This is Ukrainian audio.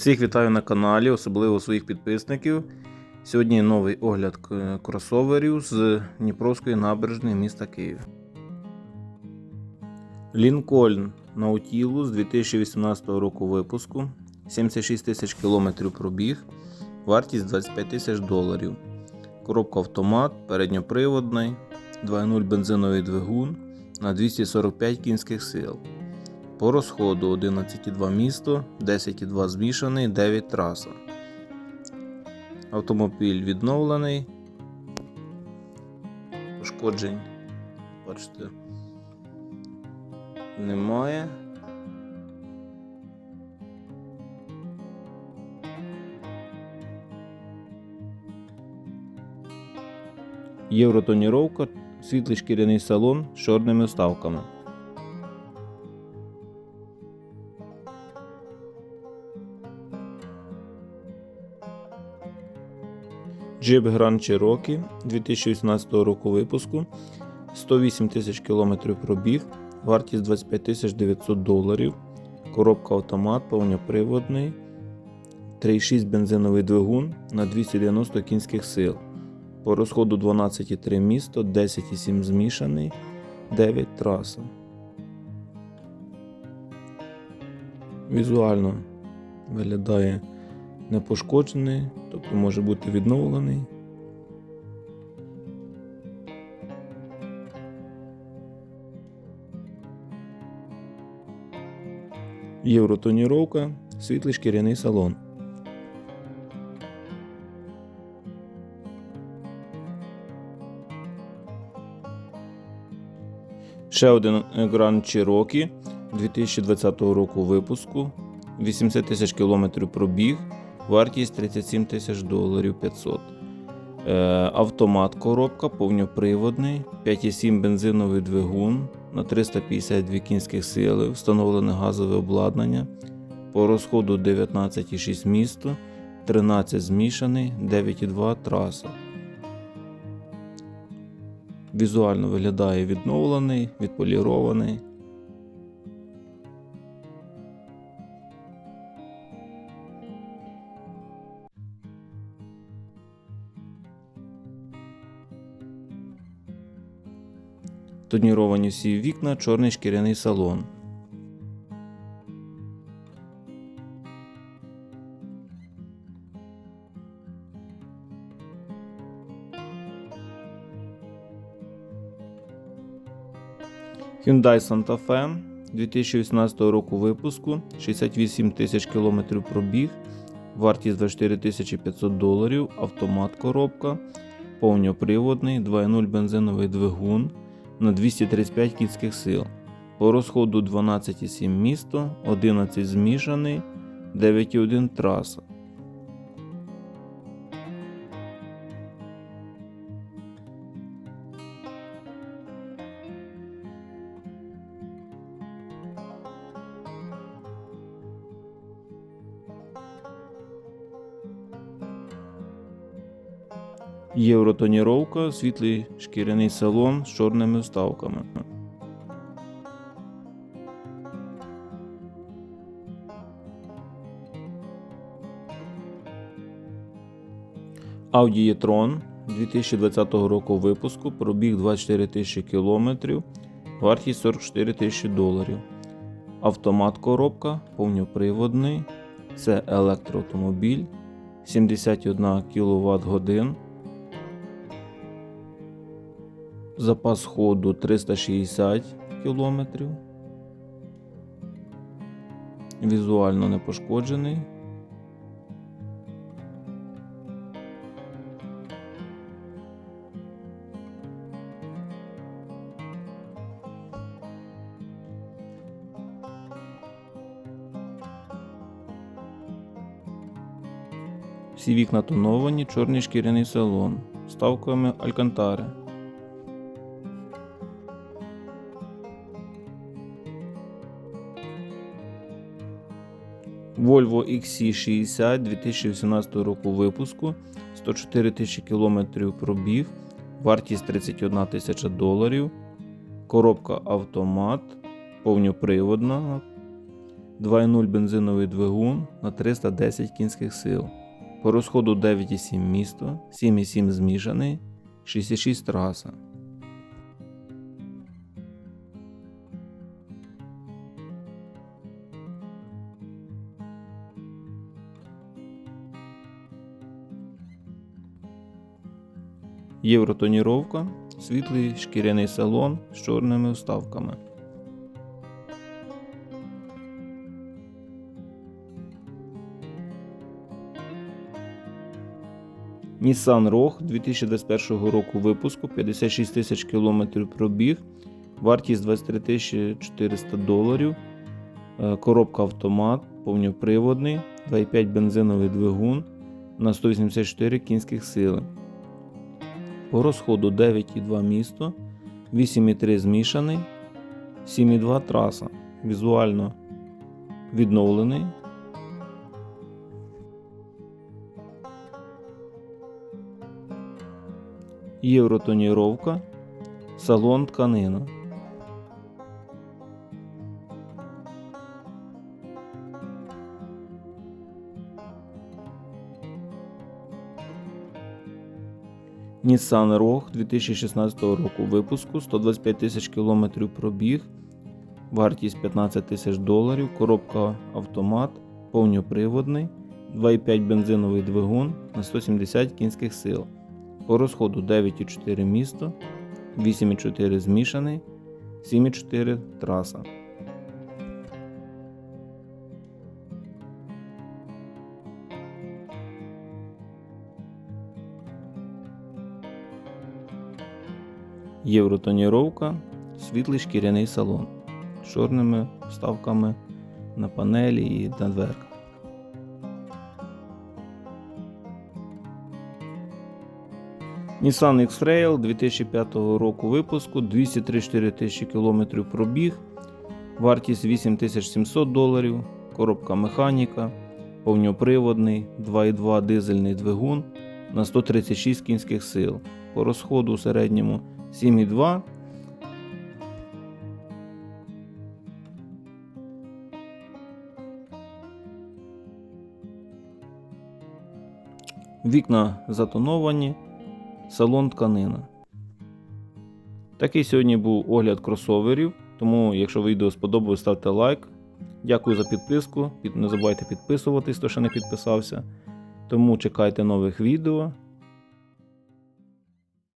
Всіх вітаю на каналі, особливо своїх підписників. Сьогодні новий огляд кросоверів з Дніпровської набережної міста Київ. Лінкольн Nautilus 2018 року випуску. 76 тисяч кілометрів пробіг. Вартість 25 тисяч доларів. Коробка автомат, передньоприводний, 2.0 бензиновий двигун на 245 кінських сил. По розходу 11,2 місто, 10,2 змішаний, 9 траса. Автомобіль відновлений. Пошкоджень, бачите, немає. Євротоніровка, світлий шкіряний салон з чорними вставками. Jeep Grand Cherokee 2018 року випуску. 108 тисяч кілометрів пробіг, вартість 25 тисяч 900 доларів. Коробка автомат повноприводний. 3,6 бензиновий двигун на 290 кінських сил. По розходу 12,3 місто, 10,7 змішаний, 9 траса. Візуально виглядає непошкоджений, тобто може бути відновлений. Євротоніровка, світлий шкіряний салон. Ще один Grand Cherokee 2020 року випуску. 80 тисяч кілометрів пробіг, вартість 37 тисяч доларів 500. Е, автомат коробка, повноприводний, 5,7 бензиновий двигун на 352 кінських сили, встановлене газове обладнання. По розходу 19,6 місто, 13 змішаний, 9,2 траса. Візуально виглядає відновлений, відполірований. Тоніровані всі вікна, чорний шкіряний салон. Hyundai Santa Fe 2018 року випуску, 68 тисяч кілометрів пробіг, вартість 24 тисячі 500 доларів, автомат коробка, повноприводний, 2.0 бензиновий двигун на 235 кінських сил. По розходу 12,7 місто, 11 змішаний, 9,1 траса. Євротоніровка, світлий шкіряний салон з чорними вставками. Audi e-tron 2020 року випуску, пробіг 24 тисячі кілометрів, вартість 44 тисячі доларів. Автомат коробка, повноприводний, це електроавтомобіль, 71 кВт годин. Запас ходу 360 км. Візуально не пошкоджений. Всі вікна тоновані, чорний шкіряний салон. Ставками Алькантари. Volvo XC60 2018 року випуску, 104 тисячі кілометрів пробіг, вартість 31 тисяча доларів, коробка автомат, повноприводна, 2.0 бензиновий двигун на 310 кінських сил. По розходу 9,7 місто, 7,7 змішаний, 6,6 траса. Євротоніровка, світлий шкіряний салон з чорними вставками. Nissan Rogue 2021 року випуску 56 тисяч кілометрів пробіг, вартість 23 400 доларів, е, коробка автомат, повноприводний, 2,5 бензиновий двигун на 184 кінських сили. По розходу 9,2 місто, 8,3 змішаний, 7,2 траса. Візуально відновлений. Євротоніровка, салон тканина. Nissan Rogue 2016 року випуску 125 тисяч кілометрів пробіг, вартість 15 тисяч доларів, коробка автомат, повноприводний, 2,5 бензиновий двигун на 170 кінських сил. По розходу 9,4 місто, 8,4 змішаний, 7,4 траса. Євротоніровка, світлий шкіряний салон з чорними вставками на панелі і на дверках. Nissan X-Trail 2005 року випуску 234 тисячі кілометрів пробіг, вартість 8700 доларів, коробка механіка, повноприводний 2,2 дизельний двигун на 136 кінських сил. По розходу у середньому 7,2. Вікна затоновані, салон тканина. Такий сьогодні був огляд кросоверів. Тому, якщо відео сподобалось, ставте лайк. Дякую за підписку. Не забувайте підписуватись, хто ще не підписався. Тому чекайте нових відео